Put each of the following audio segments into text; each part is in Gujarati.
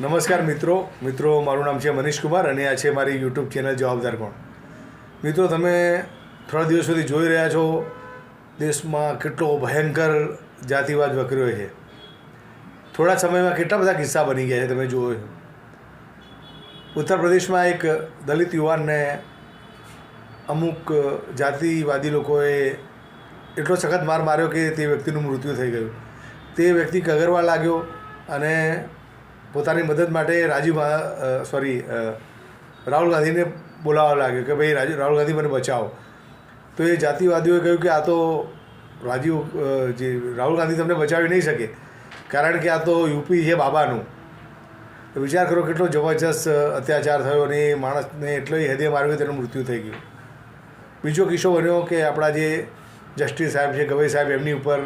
નમસ્કાર મિત્રો. મિત્રો, મારું નામ છે મનીષ કુમાર અને આ છે મારી યુટ્યુબ ચેનલ જવાબદાર કોણ? મિત્રો, તમે થોડા દિવસ સુધી જોઈ રહ્યા છો, દેશમાં કેટલો ભયંકર જાતિવાદ વકર્યો છે. થોડા સમયમાં કેટલા બધા કિસ્સા બની ગયા છે તમે જુઓ ઉત્તર પ્રદેશમાં એક દલિત યુવાનને અમુક જાતિવાદી લોકોએ એટલો સખત માર માર્યો કે તે વ્યક્તિનું મૃત્યુ થઈ ગયું. તે વ્યક્તિ કગરવા લાગ્યો અને પોતાની મદદ માટે રાજીવ સોરી રાહુલ ગાંધીને બોલાવવા લાગ્યો કે ભાઈ રાજીવ રાહુલ ગાંધી મને બચાવો. તો એ જાતિવાદીઓએ કહ્યું કે આ તો રાજીવ જે રાહુલ ગાંધી તમને બચાવી નહીં શકે, કારણ કે આ તો યુપી છે બાબાનું. વિચાર કરો કેટલો જબરજસ્ત અત્યાચાર થયો અને એ માણસને એટલો હદે માર્યો તેનું મૃત્યુ થઈ ગયું. બીજો કિસ્સો બન્યો કે આપણા જે જસ્ટિસ સાહેબ છે, ગવઈ સાહેબ, એમની ઉપર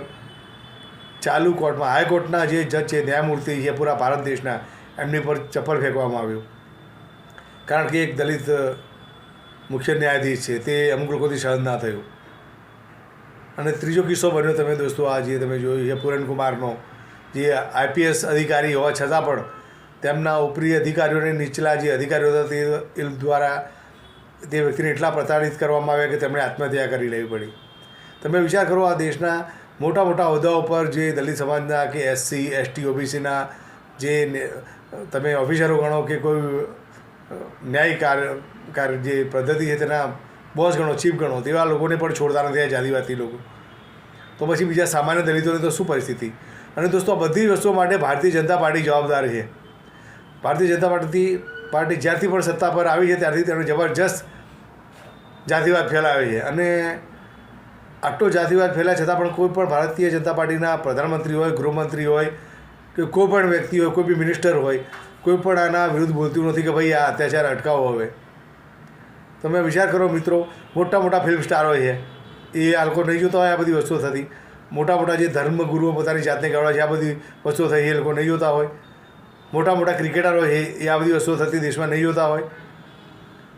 ચાલુ કોર્ટમાં, હાઈકોર્ટના જે જજ છે, ન્યાયમૂર્તિ છે, પૂરા ભારત દેશના, એમની પર ચપ્પલ ફેંકવામાં આવ્યું. કારણ કે એક દલિત મુખ્ય ન્યાયાધીશ છે, તે અમુક લોકોથી સહન ના થયું. અને ત્રીજો કિસ્સો બન્યો તમે દોસ્તો, આ જે તમે જોયું છે, પુરન કુમારનો, જે આઈપીએસ અધિકારી હોવા છતાં પણ, તેમના ઉપરી અધિકારીઓને નીચલા જે અધિકારીઓ હતા, તે દ્વારા તે વ્યક્તિને એટલા પ્રતાડિત કરવામાં આવ્યા કે તેમણે આત્મહત્યા કરી લેવી પડી. તમે વિચાર કરો, આ દેશના મોટા મોટા હોદ્દાઓ પર જે દલિત સમાજના કે એસસી એસટી ઓબીસીના જે તમે ઓફિસરો ગણો કે કોઈ ન્યાય કાર્ય કાર્ય જે પદ્ધતિ છે તેના બોસ ગણો, ચીફ ગણો, તેવા લોકોને પણ છોડતા નથી આ જાતિવાદી લોકો. તો પછી બીજા સામાન્ય દલિતોની તો શું પરિસ્થિતિ? અને દોસ્તો, આ બધી વસ્તુઓ માટે ભારતીય જનતા પાર્ટી જવાબદાર છે. ભારતીય જનતા પાર્ટી પાર્ટી જ્યારથી પણ સત્તા પર આવી છે, ત્યારથી તેનો જબરજસ્ત જાતિવાદ ફેલાવે છે. અને આટલો જાતિવાદ ફેલાય, છતાં પણ કોઈ પણ ભારતીય જનતા પાર્ટીના પ્રધાનમંત્રી હોય, ગૃહમંત્રી હોય, કે કોઈ પણ વ્યક્તિ હોય, કોઈ બી મિનિસ્ટર હોય, કોઈ પણ આના વિરુદ્ધ બોલતું નથી કે ભાઈ આ અત્યાચાર અટકાવો હવે. તમે વિચાર કરો મિત્રો, મોટા મોટા ફિલ્મ સ્ટાર હોય છે. એ આ લોકો નહીં જોતા હોય આ બધી વસ્તુઓ થતી. મોટા મોટા જે ધર્મગુરુઓ પોતાની જાતને કહેવાય છે, આ બધી વસ્તુઓ થઈ એ લોકો નહીં જોતા હોય. મોટા મોટા ક્રિકેટરો છે એ આ બધી વસ્તુઓ થતી દેશમાં નહીં જોતા હોય.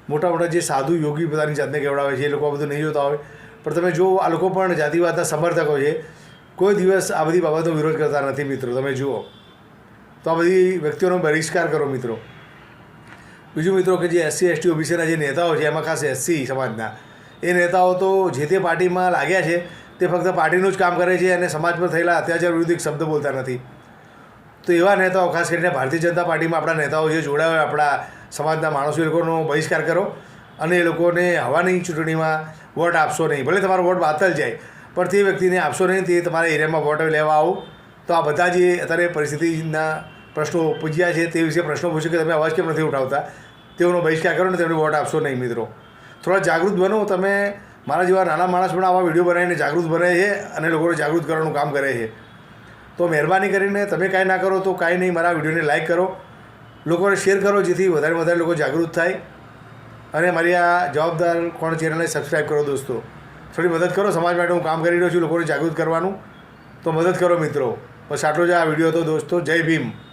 મોટા મોટા જે સાધુ યોગી પોતાની જાતને ગેવડાવે છે, એ લોકો આ બધું નહીં જોતા હોય. પણ તમે જો આ લોકો પણ જાતિવાદના સમર્થકો છે. કોઈ દિવસ આ બધી બાબતનો વિરોધ કરતા નથી મિત્રો, તમે જુઓ. તો આ બધી વ્યક્તિઓનો બહિષ્કાર કરો મિત્રો. બીજું મિત્રો કે જે એસસી, એસટી, ઓબીસીના જે નેતાઓ છે, એમાં ખાસ એસસી સમાજના, એ નેતાઓ તો જે તે પાર્ટીમાં લાગ્યા છે, તે ફક્ત પાર્ટીનું જ કામ કરે છે અને સમાજ પર થયેલા અત્યાચાર વિરુદ્ધ એક શબ્દ બોલતા નથી. તો એવા નેતાઓ, ખાસ કરીને ભારતીય જનતા પાર્ટીમાં આપણા નેતાઓ જે જોડાયા આપણા સમાજના માણસો એ લોકોનો બહિષ્કાર કરો અને એ લોકોને હવાની ચૂંટણીમાં વોટ આપશો નહીં, ભલે તમારો વોટ બાતલ જાય, પણ તે વ્યક્તિને આપશો નહીં, તે તમારા એરિયામાં વોટ લેવા આવો. તો આ બધા જે અત્યારે પરિસ્થિતિના પ્રશ્નો પૂજ્યા છે તે વિશે પ્રશ્નો પૂછ્યો કે તમે અવાજ કેમ નથી ઉઠાવતા? તેઓનો બહિષ્કાર કરો ને તેમને વોટ આપશો નહીં, મિત્રો. થોડા જાગૃત બનો, તમે મારા જેવા નાના માણસ પણ આવા વીડિયો બનાવીને જાગૃત બને છે અને લોકોને જાગૃત કરવાનું કામ કરે છે. તો મહેરબાની કરીને તમે કાંઈ ના કરો તો કાંઈ નહીં, મારા વિડીયોને લાઇક કરો. લોકોને શેર કરો જેથી વધારે વધારે લોકો જાગૃત થાય. અને મારી આ જવાબદાર કોણ ચેનલને સબસ્ક્રાઈબ કરો દોસ્તો. થોડી મદદ કરો, સમાજ માટે હું કામ કરી રહ્યો છું, લોકોને જાગૃત કરવાનું. તો મદદ કરો મિત્રો. બસ આટલો જ આ વીડિયો હતો દોસ્તો. જય ભીમ.